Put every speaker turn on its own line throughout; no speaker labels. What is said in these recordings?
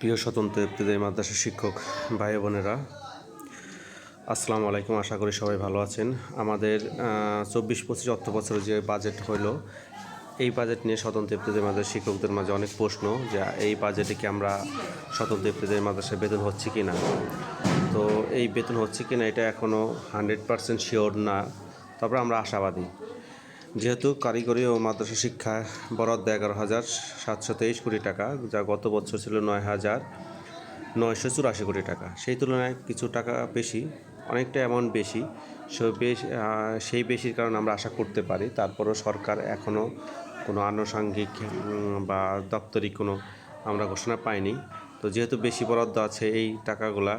প্রিয় স্বতন্ত্র ইবতদায়ী মাদ্রাসা শিক্ষক ভাই বোনেরা, আসসালামু আলাইকুম। আশা করি সবাই ভালো আছেন। আমাদের চব্বিশ পঁচিশ অর্থ বছরের যে বাজেট হলো এই বাজেট নিয়ে স্বতন্ত্র ইবতদায়ী মাদ্রাসা শিক্ষকদের মাঝে অনেক প্রশ্ন যে, এই বাজেটে কি আমরা স্বতন্ত্র ইবতদায়ী মাদ্রাসায় বেতন হচ্ছে কি না তো এই বেতন হচ্ছে কি না এটা এখনও হান্ড্রেড পার্সেন্ট শিওর না। তারপরে আমরা আশাবাদী। যেহেতু কারিগরি ও মাদ্রাসা শিক্ষা বরাদ্দ এগারো হাজার সাতশো তেইশ কোটি টাকা, যা গত বছর ছিল নয় হাজার নয়শো চুরাশি কোটি টাকা। সেই তুলনায় কিছু টাকা বেশি, অনেকটা অ্যামাউন্ট বেশি। বেশ সেই বেশির কারণে আমরা আশা করতে পারি, তারপরও সরকার এখনও কোনো আনুষাঙ্গিক বা দপ্তরিক কোনো আমরা ঘোষণা পাইনি। তো যেহেতু বেশি বরাদ্দ আছে এই টাকাগুলা,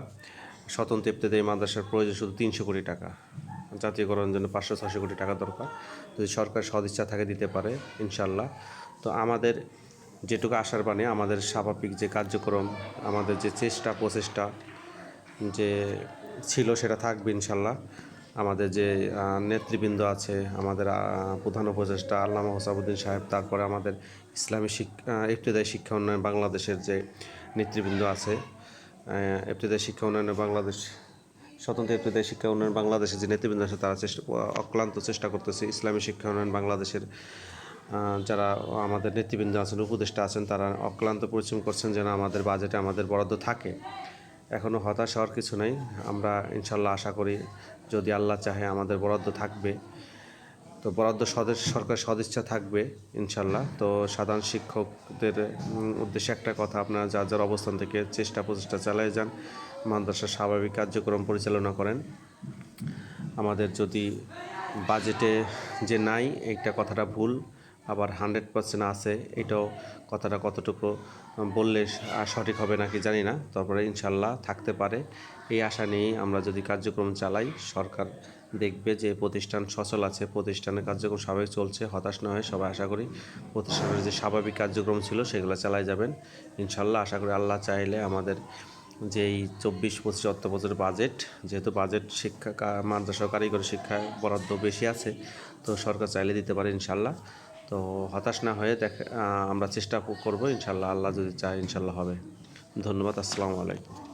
স্বতন্ত্র ইবতদায়ী মাদ্রাসার প্রয়োজন শুধু তিনশো কোটি টাকা। জাতীয়করণের জন্য পাঁচশো ছশো কোটি টাকা দরকার। যদি সরকার সদিচ্ছা থাকে দিতে পারে ইনশাল্লাহ। তো আমাদের যেটুকু আশার বাণী আমাদের স্বাভাবিক যে কার্যক্রম আমাদের যে চেষ্টা প্রচেষ্টা যে ছিল সেটা থাকবে ইনশাল্লাহ। আমাদের যে নেতৃবৃন্দ আছে আমাদের প্রধান উপদেষ্টা আল্লামা হোসাবুদ্দিন সাহেব তারপরে আমাদের ইসলামী শিক্ষা ইবতদায়ী শিক্ষা উন্নয়ন বাংলাদেশের যে নেতৃবৃন্দ আছে আহ, ইবতদায়ী শিক্ষা উন্নয়নে বাংলাদেশ স্বতন্ত্র ইবতদায়ী শিক্ষা উন্নয়ন বাংলাদেশের যে নেতৃবৃন্দ আছে, তারা চেষ্টা অক্লান্ত চেষ্টা করতেছে। ইসলামী শিক্ষা উন্নয়ন বাংলাদেশের যারা আমাদের নেতৃবৃন্দ আছেন, উপদেষ্টা আছেন, তারা অক্লান্ত পরিশ্রম করছেন যেন আমাদের বাজেটে আমাদের বরাদ্দ থাকে। এখনও হতাশ হওয়ার কিছু নেই। আমরা ইনশাল্লাহ আশা করি যদি আল্লাহ চাহে আমাদের বরাদ্দ থাকবে। তো বরাদ্দ সদস্য সরকার সদিচ্ছা থাকবে, ইনশাল্লাহ। তো সাধারণ শিক্ষকদের উদ্দেশ্যে একটা কথা, আপনারা যার যার অবস্থান থেকে চেষ্টা প্রচেষ্টা চালিয়ে যান, মাদ্রাসার স্বাভাবিক কার্যক্রম পরিচালনা করেন। আমাদের যদি বাজেটে যে নাই একটা কথাটা ভুল। আবার হান্ড্রেড পার্সেন্ট আছে। এটাও কথাটা কতটুকু বললে সঠিক হবে নাকি জানি না। তারপরে ইনশাল্লাহ থাকতে পারে। এই আশা নিয়েই আমরা যদি কার্যক্রম চালাই, সরকার দেখবে যে প্রতিষ্ঠান সচল আছে, প্রতিষ্ঠানের কার্যক্রম স্বাভাবিক চলছে, হতাশ না হয়ে সবাই আশা করি প্রতিষ্ঠানের যে স্বাভাবিক কার্যক্রম ছিল সেগুলো চালাই যাবেন। ইনশাল্লাহ আশা করি আল্লাহ চাইলে আমাদের যে এই চব্বিশ পঁচিশ অর্থ বছরের বাজেট, যেহেতু বাজেট শিক্ষা মাদ্রাসা কারিগরি শিক্ষায় বরাদ্দ বেশি আছে, তো সরকার চাইলে দিতে পারে ইনশাল্লাহ। তো হতাশ না হয়ে দেখ আমরা চেষ্টা করব, ইনশাল্লাহ, আল্লাহ যদি চায়, ইনশাল্লাহ হবে। ধন্যবাদ, আসসালামু আলাইকুম।